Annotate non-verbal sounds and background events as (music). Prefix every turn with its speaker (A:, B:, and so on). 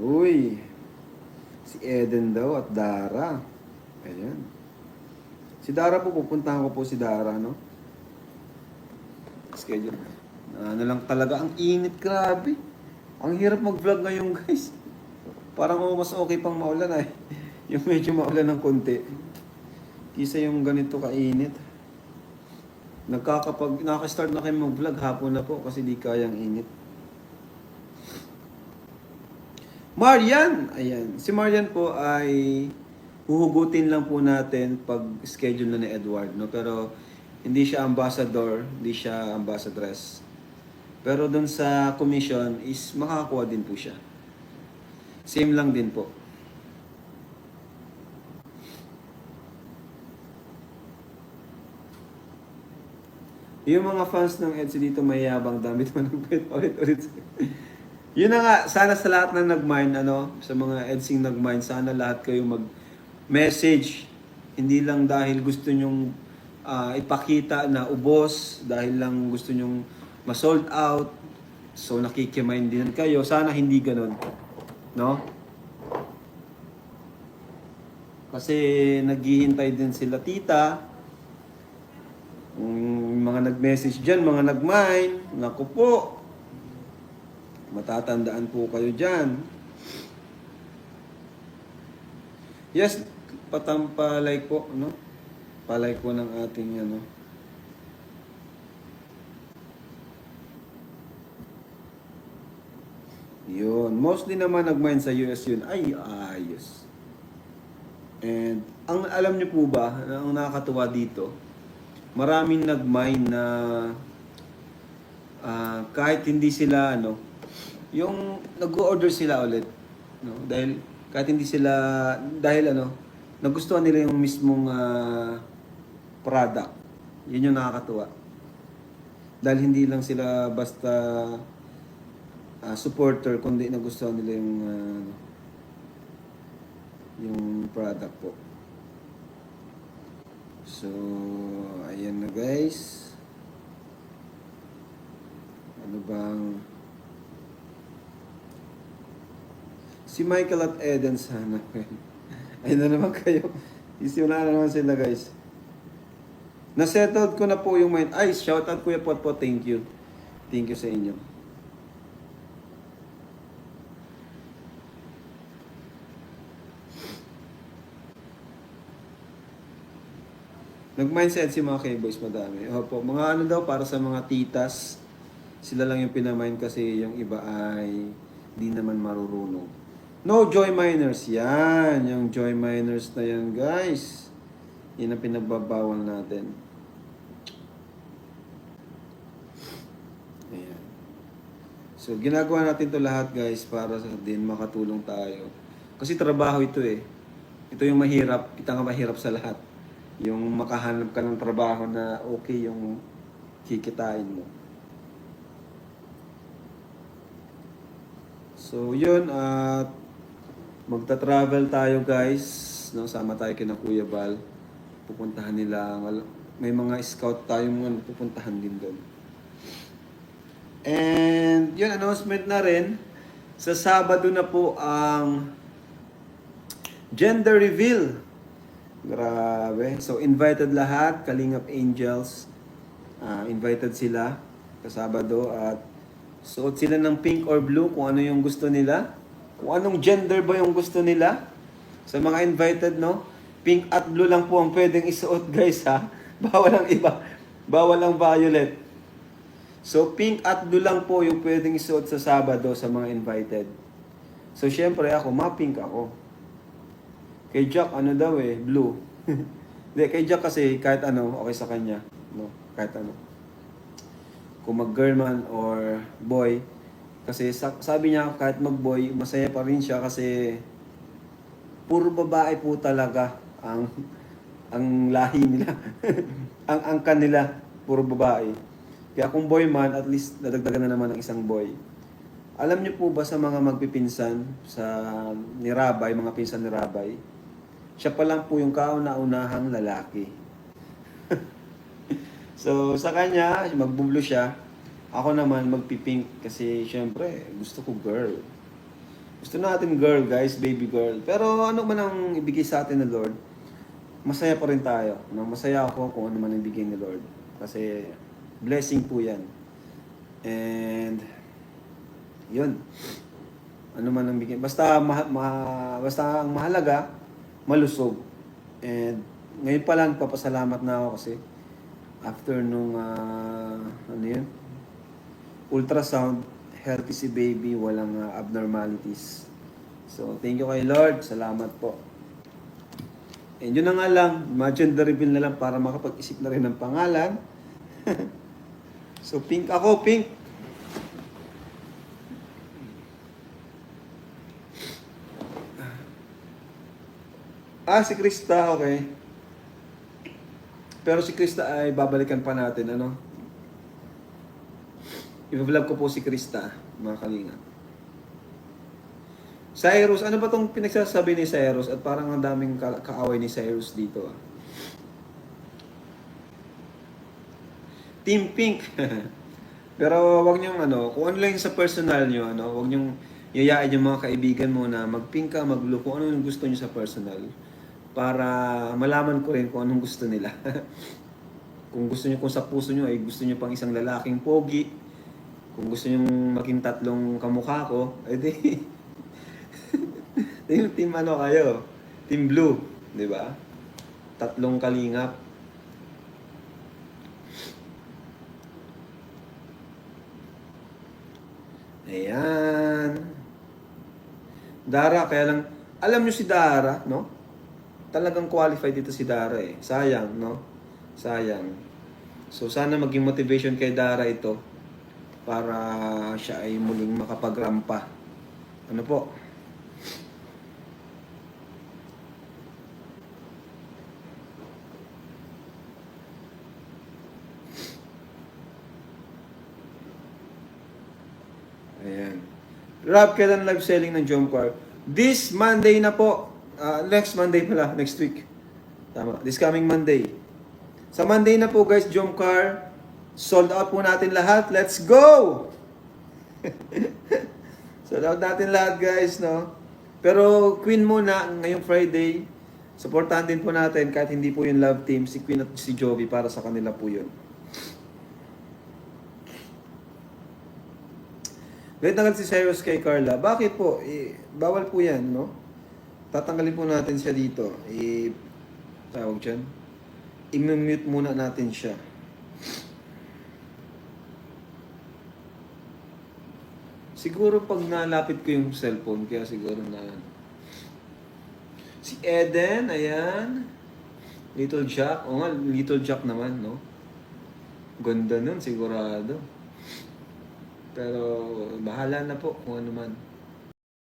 A: Uy, si Eden daw at Dara. Ayan. Si Dara po, pupuntahan ko po si Dara, no? Schedule. Ano lang talaga, ang init, grabe. Ang hirap mag-vlog ngayon, (laughs) guys. Parang mas okay pang maulan ay. (laughs) Yung medyo maulan ng konti. Kisa yung ganito kainit. Nagkakapag, nakaka-start na kayo mag-vlog, hapon na po kasi di kayang init. Marian! Ayan. Si Marian po ay huhugutin lang po natin pag schedule na ni Edward. No? Pero hindi siya ambassador, hindi siya ambassadress. Pero doon sa commission is makakakuha din po siya. Same lang din po. Yung mga fans ng EDSA dito mayabang damit (laughs) mo ng ulit-ulit. Yun na nga, sana sa lahat na nag-mine, ano, sa mga EDSing nag-mine, sana lahat kayo mag-message. Hindi lang dahil gusto nyong ah, ipakita na ubos, dahil lang gusto nyong ma-sold out, so nakikimine din kayo. Sana hindi ganun. No? Kasi naghihintay din sila tita, yung mga nag-message dyan, mga nag-mine, naku po, matatandaan po kayo dyan. Yes, patampalay po, no? Palay po ng ating, ano, yun. Mostly naman nag-mine sa US yun. Ay, ayos. And, ang alam niyo po ba, ang nakakatuwa dito, maraming nag-mine na ah, kahit hindi sila ano, yung nag-order sila ulit, no? Dahil kahit hindi sila dahil ano, nagustuhan nila yung mismong ah, product. Yun yung nakakatuwa. Dahil hindi lang sila basta ah, supporter kundi nagustuhan nila yung ah, yung product po. So, ayan na guys. Ano bang... Si Michael at Eden sana. (laughs) Ayun na naman kayo. Isimula na naman sila guys. Na-settled ko na po yung mind. Ay, shout out Kuya Pot po. Thank you. Thank you sa inyo. Nag-mindset si mga K-boys madami. Opo, mga ano daw para sa mga titas, sila lang yung pinamind kasi yung iba ay di naman marurunong. No joy miners. Yan, yung joy miners na yan guys. Yan ang pinagbabawal natin. Ayan. So, ginagawa natin to lahat guys para sa din makatulong tayo. Kasi trabaho ito eh. Ito yung mahirap, kita nga mahirap sa lahat. Yung makahanap ka ng trabaho na okay yung kikitain mo. So, yun at magta-travel tayo guys. No, sama tayo kina Kuya Bal. Pupuntahan nila. May mga scout tayong ano, pupuntahan din doon. And yun, announcement na rin. Sa Sabado na po ang gender reveal. Grabe. So, invited lahat, Kalingap Angels. Ah, invited sila sa Sabado at suot sila ng pink or blue kung ano yung gusto nila. Kung anong gender ba yung gusto nila. Sa mga invited, no? Pink at blue lang po ang pwedeng isuot, (laughs) guys, ha? Bawal ang iba. Bawal ang violet. So, pink at blue lang po yung pwedeng isuot sa Sabado sa mga invited. So, syempre ako, ma-pink ako. Kay Jack, ano daw eh, blue. (laughs) Hindi, kay Jack kasi kahit ano, okay sa kanya. No? Kahit ano. Kung mag-girl man or boy. Kasi sa- sabi niya, kahit mag-boy, masaya pa rin siya kasi puro babae po talaga ang ang lahi nila. (laughs) ang angkan nila, puro babae. Kaya kung boy man, at least nadagdagan na naman ng isang boy. Alam niyo po ba sa mga magpipinsan sa ni Rabay, mga pinsan ni Rabay, siya pa lang po yung kauna-unahang lalaki. (laughs) so, sa kanya, magbublo siya. Ako naman magpipink kasi syempre gusto ko girl. Gusto natin girl, guys, baby girl. Pero ano man ang ibigay sa atin ng Lord, masaya pa rin tayo. No? Masaya ako kung ano man ang ibigay ni Lord. Kasi blessing po yan. And yun. Ano man ang bigay. Basta, ma- ma- basta ang mahalaga, malusog. And ngayon pa lang, papasalamat na ako kasi after nung, yun, ultrasound, healthy si baby, walang ah, abnormalities. So, thank you kay Lord. Salamat po. And yun na nga lang, gender reveal na lang para makapag-isip na rin ng pangalan. (laughs) so, pink ako, pink. Ah, si Krista, okay. Pero si Krista ay babalikan pa natin, ano? I-vlog ko po si Krista, mga kalinga. Cyrus, ano ba tong pinagsasabi ni Cyrus? At parang ang daming ka- kaaway ni Cyrus dito. Ah. Team Pink. (laughs) Pero wag niyong ano, kung ano lang sa personal niyo, ano, wag niyong yayain yung mga kaibigan mo na mag-pink ka, mag-blue, kung ano yung gusto niyo sa personal. Para malaman ko rin kung anong gusto nila. (laughs) kung gusto niyo, kung sa puso niyo ay gusto niyo pang isang lalaking pogi, kung gusto niyo maging tatlong kamukha ko, edi (laughs) yung team ano kayo? Team Blue, di ba? Tatlong kalingap. Ayan. Dara, kaya lang, alam nyo si Dara, no? Talagang qualified dito si Dara eh. Sayang, no? Sayang. So, sana maging motivation kay Dara ito para siya ay muling makapagrampa. Ano po? Ayan. Rob, kailan live selling ng Jomcar? This Monday na po. Ah, next Monday pala, next week. Tama. This coming Monday. Sa Monday na po guys, Jomcar. Sold out po natin lahat. Let's go! (laughs) Sold out natin lahat guys, no? Pero Queen muna, ngayong Friday, supportahan din po natin kahit hindi po yung love team, si Queen at si Jovi para sa kanila po yun. Galit na si Cyrus kay Carla. Bakit po? Eh, bawal po yan, no? Tatanggalin po natin siya dito. Eh, tawag dyan. I-mute muna natin siya. Siguro pag nalapit ko yung cellphone, kaya siguro na... Si Eden, ayan. Little Jack. O nga, Little Jack naman, no? Ganda nun, sigurado. Pero bahala na po kung ano man.